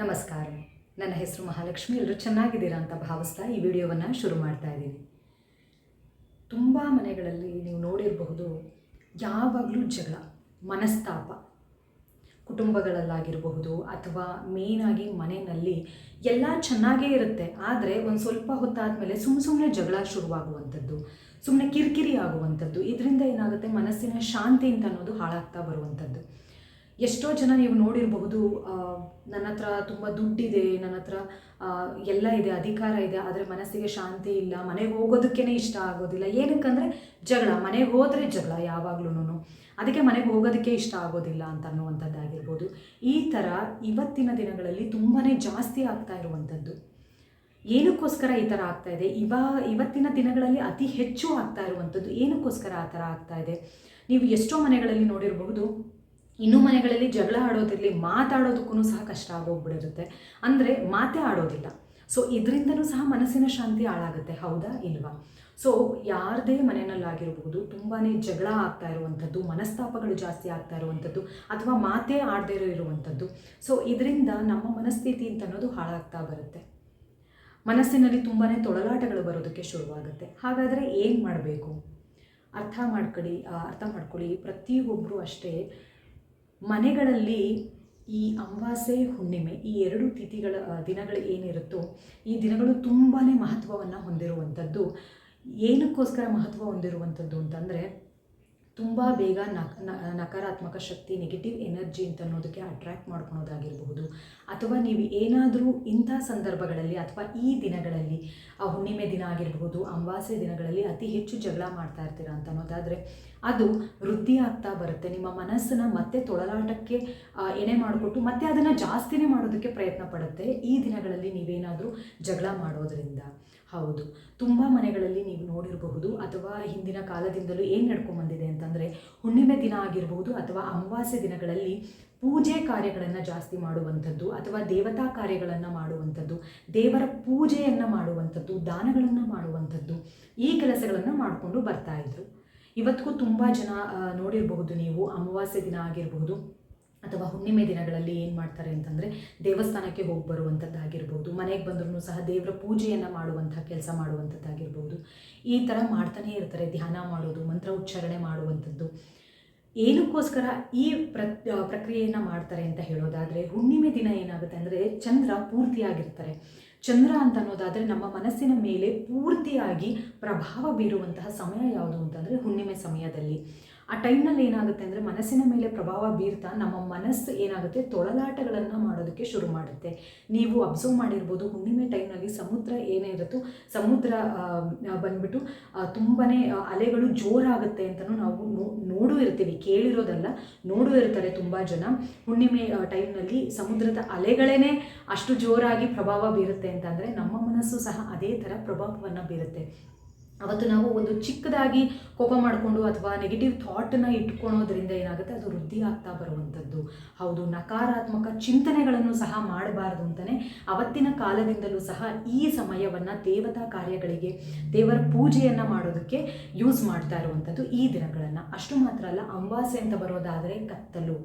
ನಮಸ್ಕಾರ. ನನ್ನ ಹೆಸರು ಮಹಾಲಕ್ಷ್ಮಿ. ಎಲ್ಲರೂ ಚೆನ್ನಾಗಿದ್ದೀರಾ ಅಂತ ಭಾವಿಸ್ತಾ ಈ ವಿಡಿಯೋವನ್ನು ಶುರು ಮಾಡ್ತಾ ಇದ್ದೀನಿ. ತುಂಬ ಮನೆಗಳಲ್ಲಿ ನೀವು ನೋಡಿರಬಹುದು ಯಾವಾಗಲೂ ಜಗಳ, ಮನಸ್ತಾಪ ಕುಟುಂಬಗಳಲ್ಲಾಗಿರಬಹುದು ಅಥವಾ ಮೇಯ್ನಾಗಿ ಮನೆಯಲ್ಲಿ ಎಲ್ಲ ಚೆನ್ನಾಗೇ ಇರುತ್ತೆ. ಆದರೆ ಒಂದು ಸ್ವಲ್ಪ ಹೊತ್ತಾದಮೇಲೆ ಸುಮ್ಮ ಸುಮ್ಮನೆ ಜಗಳ ಶುರುವಾಗುವಂಥದ್ದು ಸುಮ್ಮನೆ ಕಿರಿಕಿರಿ ಆಗುವಂಥದ್ದು, ಇದರಿಂದ ಏನಾಗುತ್ತೆ ಮನಸ್ಸಿನ ಶಾಂತಿ ಅಂತ ಅನ್ನೋದು ಹಾಳಾಗ್ತಾ ಬರುವಂಥದ್ದು. ಎಷ್ಟೋ ಜನ ನೀವು ನೋಡಿರಬಹುದು ನನ್ನ ಹತ್ರ ತುಂಬ ದುಡ್ಡಿದೆ, ನನ್ನ ಹತ್ರ ಎಲ್ಲ ಇದೆ, ಅಧಿಕಾರ ಇದೆ, ಆದರೆ ಮನಸ್ಸಿಗೆ ಶಾಂತಿ ಇಲ್ಲ, ಮನೆಗೆ ಹೋಗೋದಕ್ಕೇ ಇಷ್ಟ ಆಗೋದಿಲ್ಲ. ಏನಕ್ಕಂದರೆ ಜಗಳ, ಮನೆಗೆ ಹೋದರೆ ಜಗಳ ಯಾವಾಗ್ಲೂ ಅದಕ್ಕೆ ಮನೆಗೆ ಹೋಗೋದಕ್ಕೆ ಇಷ್ಟ ಆಗೋದಿಲ್ಲ ಅಂತ ಅನ್ನುವಂಥದ್ದಾಗಿರ್ಬೋದು. ಈ ಥರ ಇವತ್ತಿನ ದಿನಗಳಲ್ಲಿ ತುಂಬಾ ಜಾಸ್ತಿ ಆಗ್ತಾ ಇರುವಂಥದ್ದು. ಏನಕ್ಕೋಸ್ಕರ ಈ ಥರ ಆಗ್ತಾ ಇದೆ? ಇವಾ, ಇವತ್ತಿನ ದಿನಗಳಲ್ಲಿ ಅತಿ ಹೆಚ್ಚು ಆಗ್ತಾ ಇರುವಂಥದ್ದು ಏನಕ್ಕೋಸ್ಕರ ಆ ಥರ ಆಗ್ತಾ ಇದೆ? ನೀವು ಎಷ್ಟೋ ಮನೆಗಳಲ್ಲಿ ನೋಡಿರಬಹುದು ಇನ್ನೂ ಮನೆಗಳಲ್ಲಿ ಜಗಳ ಆಡೋದಿರಲಿ ಮಾತಾಡೋದಕ್ಕೂ ಸಹ ಕಷ್ಟ ಆಗೋಗ್ಬಿಡಿರುತ್ತೆ. ಅಂದರೆ ಮಾತೇ ಆಡೋದಿಲ್ಲ. ಸೊ ಇದರಿಂದನೂ ಸಹ ಮನಸ್ಸಿನ ಶಾಂತಿ ಹಾಳಾಗುತ್ತೆ, ಹೌದಾ ಇಲ್ವಾ? ಸೊ ಯಾರದೇ ಮನೆಯಲ್ಲಾಗಿರ್ಬೋದು ತುಂಬಾ ಜಗಳ ಆಗ್ತಾ ಇರುವಂಥದ್ದು, ಮನಸ್ತಾಪಗಳು ಜಾಸ್ತಿ ಆಗ್ತಾ ಇರುವಂಥದ್ದು, ಅಥವಾ ಮಾತೇ ಆಡದೇ ಇರುವಂಥದ್ದು. ಸೊ ಇದರಿಂದ ನಮ್ಮ ಮನಸ್ಥಿತಿ ಅಂತ ಅನ್ನೋದು ಹಾಳಾಗ್ತಾ ಬರುತ್ತೆ. ಮನಸ್ಸಿನಲ್ಲಿ ತುಂಬಾ ತೊಳಲಾಟಗಳು ಬರೋದಕ್ಕೆ ಶುರುವಾಗುತ್ತೆ. ಹಾಗಾದರೆ ಏನು ಮಾಡಬೇಕು? ಅರ್ಥ ಮಾಡ್ಕೊಳ್ಳಿ ಅರ್ಥ ಮಾಡ್ಕೊಳ್ಳಿ. ಪ್ರತಿಯೊಬ್ಬರು ಅಷ್ಟೇ ಮನೆಗಳಲ್ಲಿ ಈ ಅಮಾವಾಸ್ಯೆ ಹುಣ್ಣಿಮೆ, ಈ ಎರಡು ತಿಥಿಗಳ ದಿನಗಳು ಏನಿರುತ್ತೋ, ಈ ದಿನಗಳು ತುಂಬಾ ಮಹತ್ವವನ್ನು ಹೊಂದಿರುವಂಥದ್ದು. ಏನಕ್ಕೋಸ್ಕರ ಮಹತ್ವ ಹೊಂದಿರುವಂಥದ್ದು ಅಂತಂದರೆ ತುಂಬ ಬೇಗ ನಕಾರಾತ್ಮಕ ಶಕ್ತಿ ನೆಗೆಟಿವ್ ಎನರ್ಜಿ ಅಂತ ಅನ್ನೋದಕ್ಕೆ ಅಟ್ರ್ಯಾಕ್ಟ್ ಮಾಡ್ಕೊಳೋದಾಗಿರಬಹುದು. ಅಥವಾ ನೀವು ಏನಾದರೂ ಇಂಥ ಸಂದರ್ಭಗಳಲ್ಲಿ ಅಥವಾ ಈ ದಿನಗಳಲ್ಲಿ, ಆ ಹುಣ್ಣಿಮೆ ದಿನ ಆಗಿರಬಹುದು, ಅಂಬಾಸೆ ದಿನಗಳಲ್ಲಿ ಅತಿ ಹೆಚ್ಚು ಜಗಳ ಮಾಡ್ತಾ ಇರ್ತೀರಾ ಅಂತ ಅನ್ನೋದಾದರೆ, ಅದು ವೃದ್ಧಿ ಆಗ್ತಾ ಬರುತ್ತೆ. ನಿಮ್ಮ ಮನಸ್ಸನ್ನು ಮತ್ತೆ ತೊಳಲಾಟಕ್ಕೆ ಎಣೆ ಮಾಡಿಕೊಟ್ಟು ಮತ್ತೆ ಅದನ್ನು ಜಾಸ್ತಿನೇ ಮಾಡೋದಕ್ಕೆ ಪ್ರಯತ್ನ ಪಡುತ್ತೆ. ಈ ದಿನಗಳಲ್ಲಿ ನೀವೇನಾದರೂ ಜಗಳ ಮಾಡೋದ್ರಿಂದ. ಹೌದು. ತುಂಬ ಮನೆಗಳಲ್ಲಿ ನೀವು ನೋಡಿರಬಹುದು ಅಥವಾ ಹಿಂದಿನ ಕಾಲದಿಂದಲೂ ಏನು ನಡ್ಕೊಂಬಂದಿದೆ ಅಂತಂದರೆ ಹುಣ್ಣಿಮೆ ದಿನ ಆಗಿರಬಹುದು ಅಥವಾ ಅಮಾವಾಸ್ಯೆ ದಿನಗಳಲ್ಲಿ ಪೂಜೆ ಕಾರ್ಯಗಳನ್ನು ಜಾಸ್ತಿ ಮಾಡುವಂಥದ್ದು ಅಥವಾ ದೇವತಾ ಕಾರ್ಯಗಳನ್ನು ಮಾಡುವಂಥದ್ದು, ದೇವರ ಪೂಜೆಯನ್ನು ಮಾಡುವಂಥದ್ದು, ದಾನಗಳನ್ನು ಮಾಡುವಂಥದ್ದು, ಈ ಕೆಲಸಗಳನ್ನು ಮಾಡಿಕೊಂಡು ಬರ್ತಾ ಇದ್ರು. ಇವತ್ತಿಗೂ ತುಂಬ ಜನ ನೋಡಿರಬಹುದು ನೀವು ಅಮಾವಾಸ್ಯೆ ದಿನ ಆಗಿರಬಹುದು. ಅಥವಾ ಹುಣ್ಣಿಮೆ ದಿನಗಳಲ್ಲಿ ಏನು ಮಾಡ್ತಾರೆ ಅಂತಂದರೆ ದೇವಸ್ಥಾನಕ್ಕೆ ಹೋಗಿ ಬರುವಂಥದ್ದಾಗಿರ್ಬೋದು ಮನೆಗೆ ಬಂದ್ರೂ ಸಹ ದೇವರ ಪೂಜೆಯನ್ನು ಮಾಡುವಂಥ ಕೆಲಸ ಮಾಡುವಂಥದ್ದಾಗಿರ್ಬೋದು ಈ ಥರ ಮಾಡ್ತಾನೇ ಇರ್ತಾರೆ, ಧ್ಯಾನ ಮಾಡೋದು, ಮಂತ್ರ ಉಚ್ಚಾರಣೆ ಮಾಡುವಂಥದ್ದು ಏನಕ್ಕೋಸ್ಕರ ಈ ಪ್ರ ಪ್ರಕ್ರಿಯೆಯನ್ನು ಮಾಡ್ತಾರೆ ಅಂತ ಹೇಳೋದಾದರೆ ಹುಣ್ಣಿಮೆ ದಿನ ಏನಾಗುತ್ತೆ ಅಂದರೆ ಚಂದ್ರ ಪೂರ್ತಿಯಾಗಿರ್ತಾರೆ. ಚಂದ್ರ ಅಂತ ಅನ್ನೋದಾದರೆ ನಮ್ಮ ಮನಸ್ಸಿನ ಮೇಲೆ ಪೂರ್ತಿಯಾಗಿ ಪ್ರಭಾವ ಬೀರುವಂತಹ ಸಮಯ ಯಾವುದು ಅಂತಂದರೆ ಹುಣ್ಣಿಮೆ ಸಮಯದಲ್ಲಿ. ಆ ಟೈಮ್ನಲ್ಲಿ ಏನಾಗುತ್ತೆ ಅಂದರೆ ಮನಸ್ಸಿನ ಮೇಲೆ ಪ್ರಭಾವ ಬೀರ್ತಾ ನಮ್ಮ ಮನಸ್ಸು ಏನಾಗುತ್ತೆ ತೊಳಲಾಟಗಳನ್ನು ಮಾಡೋದಕ್ಕೆ ಶುರು ಮಾಡುತ್ತೆ. ನೀವು ಅಬ್ಸರ್ವ್ ಮಾಡಿರ್ಬೋದು ಹುಣ್ಣಿಮೆ ಟೈಮ್ನಲ್ಲಿ ಸಮುದ್ರ ಏನೇ ಇರುತ್ತೋ, ಸಮುದ್ರ ಬಂದ್ಬಿಟ್ಟು ತುಂಬಾ ಅಲೆಗಳು ಜೋರಾಗುತ್ತೆ ಅಂತಲೂ ನಾವು ನೋಡೂ ಇರ್ತೀವಿ. ಕೇಳಿರೋದಲ್ಲ, ನೋಡೂ ಇರ್ತಾರೆ ತುಂಬ ಜನ. ಹುಣ್ಣಿಮೆ ಟೈಮ್ನಲ್ಲಿ ಸಮುದ್ರದ ಅಲೆಗಳೇ ಅಷ್ಟು ಜೋರಾಗಿ ಪ್ರಭಾವ ಬೀರುತ್ತೆ ಅಂತಂದರೆ ನಮ್ಮ ಮನಸ್ಸು ಸಹ ಅದೇ ಥರ ಪ್ರಭಾವವನ್ನು ಬೀರುತ್ತೆ. ಅವತ್ತು ನಾವು ಒಂದು ಚಿಕ್ಕದಾಗಿ ಕೋಪ ಮಾಡಿಕೊಂಡು ಅಥವಾ ನೆಗೆಟಿವ್ ಥಾಟನ್ನು ಇಟ್ಕೊಳೋದ್ರಿಂದ ಏನಾಗುತ್ತೆ? ಅದು ವೃದ್ಧಿ ಆಗ್ತಾ ಬರುವಂಥದ್ದು. ಹೌದು, ನಕಾರಾತ್ಮಕ ಚಿಂತನೆಗಳನ್ನು ಸಹ ಮಾಡಬಾರ್ದು ಅಂತಲೇ ಅವತ್ತಿನ ಕಾಲದಿಂದಲೂ ಸಹ ಈ ಸಮಯವನ್ನು ದೇವತಾ ಕಾರ್ಯಗಳಿಗೆ, ದೇವರ ಪೂಜೆಯನ್ನು ಮಾಡೋದಕ್ಕೆ ಯೂಸ್ ಮಾಡ್ತಾ ಇರುವಂಥದ್ದು ಈ ದಿನಗಳನ್ನು. ಅಷ್ಟು ಮಾತ್ರ ಅಲ್ಲ, ಅಂಬಾಸೆ ಅಂತ ಬರೋದಾದರೆ ಕತ್ತಲು.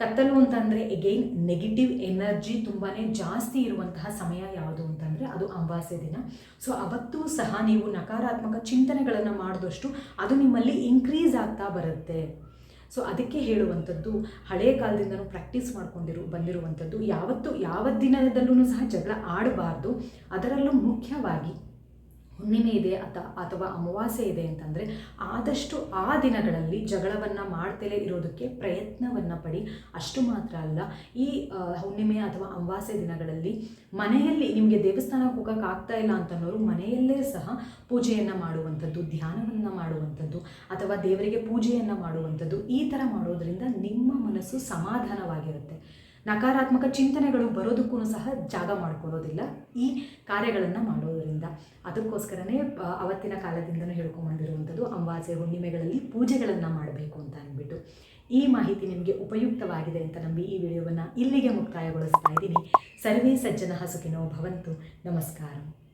ಕತ್ತಲು ಅಂತಂದರೆ ಎಗೈನ್ ನೆಗೆಟಿವ್ ಎನರ್ಜಿ ತುಂಬಾ ಜಾಸ್ತಿ ಇರುವಂತಹ ಸಮಯ ಯಾವುದು ಅಂತಂದರೆ, ಅದು ಅಮಾವಾಸ್ಯೆ ದಿನ. ಸೊ ಅವತ್ತೂ ಸಹ ನೀವು ನಕಾರಾತ್ಮಕ ಚಿಂತನೆಗಳನ್ನು ಮಾಡಿದಷ್ಟು ಅದು ನಿಮ್ಮಲ್ಲಿ ಇನ್ಕ್ರೀಸ್ ಆಗ್ತಾ ಬರುತ್ತೆ. ಸೊ ಅದಕ್ಕೆ ಹೇಳುವಂಥದ್ದು ಹಳೆಯ ಕಾಲದಿಂದನೂ ಪ್ರಾಕ್ಟೀಸ್ ಮಾಡ್ಕೊಂಡಿರು, ಬಂದಿರುವಂಥದ್ದು, ಯಾವತ್ತು ಯಾವ ದಿನದಲ್ಲೂ ಸಹ ಜಗಳ ಆಡಬಾರ್ದು. ಅದರಲ್ಲೂ ಮುಖ್ಯವಾಗಿ ಹುಣ್ಣಿಮೆ ಇದೆ ಅಥ ಅಥವಾ ಅಮಾವಾಸ್ಯೆ ಇದೆ ಅಂತಂದರೆ ಆದಷ್ಟು ಆ ದಿನಗಳಲ್ಲಿ ಜಗಳವನ್ನು ಮಾಡ್ತಲೇ ಇರೋದಕ್ಕೆ ಪ್ರಯತ್ನವನ್ನು ಪಡಿ. ಅಷ್ಟು ಮಾತ್ರ ಅಲ್ಲ, ಈ ಹುಣ್ಣಿಮೆ ಅಥವಾ ಅಮಾವಾಸ್ಯೆ ದಿನಗಳಲ್ಲಿ ಮನೆಯಲ್ಲಿ ನಿಮಗೆ ದೇವಸ್ಥಾನಕ್ಕೆ ಹೋಗೋಕೆ ಆಗ್ತಾ ಇಲ್ಲ ಅಂತನ್ನೋರು ಮನೆಯಲ್ಲೇ ಸಹ ಪೂಜೆಯನ್ನು ಮಾಡುವಂಥದ್ದು, ಧ್ಯಾನವನ್ನು ಮಾಡುವಂಥದ್ದು, ಅಥವಾ ದೇವರಿಗೆ ಪೂಜೆಯನ್ನು ಮಾಡುವಂಥದ್ದು ಈ ಥರ ಮಾಡೋದರಿಂದ ನಿಮ್ಮ ಮನಸ್ಸು ಸಮಾಧಾನವಾಗಿರುತ್ತೆ. ನಕಾರಾತ್ಮಕ ಚಿಂತನೆಗಳು ಬರೋದಕ್ಕೂ ಸಹ ಜಾಗ ಮಾಡ್ಕೊಳ್ಳೋದಿಲ್ಲ. ಈ ಕಾರ್ಯಗಳನ್ನು ಮಾಡೋದರಿಂದ. ಅದಕ್ಕೋಸ್ಕರನೇ ಅವತ್ತಿನ ಕಾಲದಿಂದಲೂ ಹೇಳ್ಕೊಂಬಂದಿರುವಂಥದ್ದು ಅಂಬಾಸೆ ಹುಣ್ಣಿಮೆಗಳಲ್ಲಿ ಪೂಜೆಗಳನ್ನು ಮಾಡಬೇಕು ಅಂತ ಅಂದ್ಬಿಟ್ಟು. ಈ ಮಾಹಿತಿ ನಿಮಗೆ ಉಪಯುಕ್ತವಾಗಿದೆ ಅಂತ ನಂಬಿ ಈ ವಿಡಿಯೋವನ್ನು ಇಲ್ಲಿಗೆ ಮುಕ್ತಾಯಗೊಳಿಸ್ತಾ ಇದ್ದೀನಿ. ಸರ್ವೇ ಸಜ್ಜನ ಹಸುಕಿನೋ ಭವಂತು. ನಮಸ್ಕಾರ.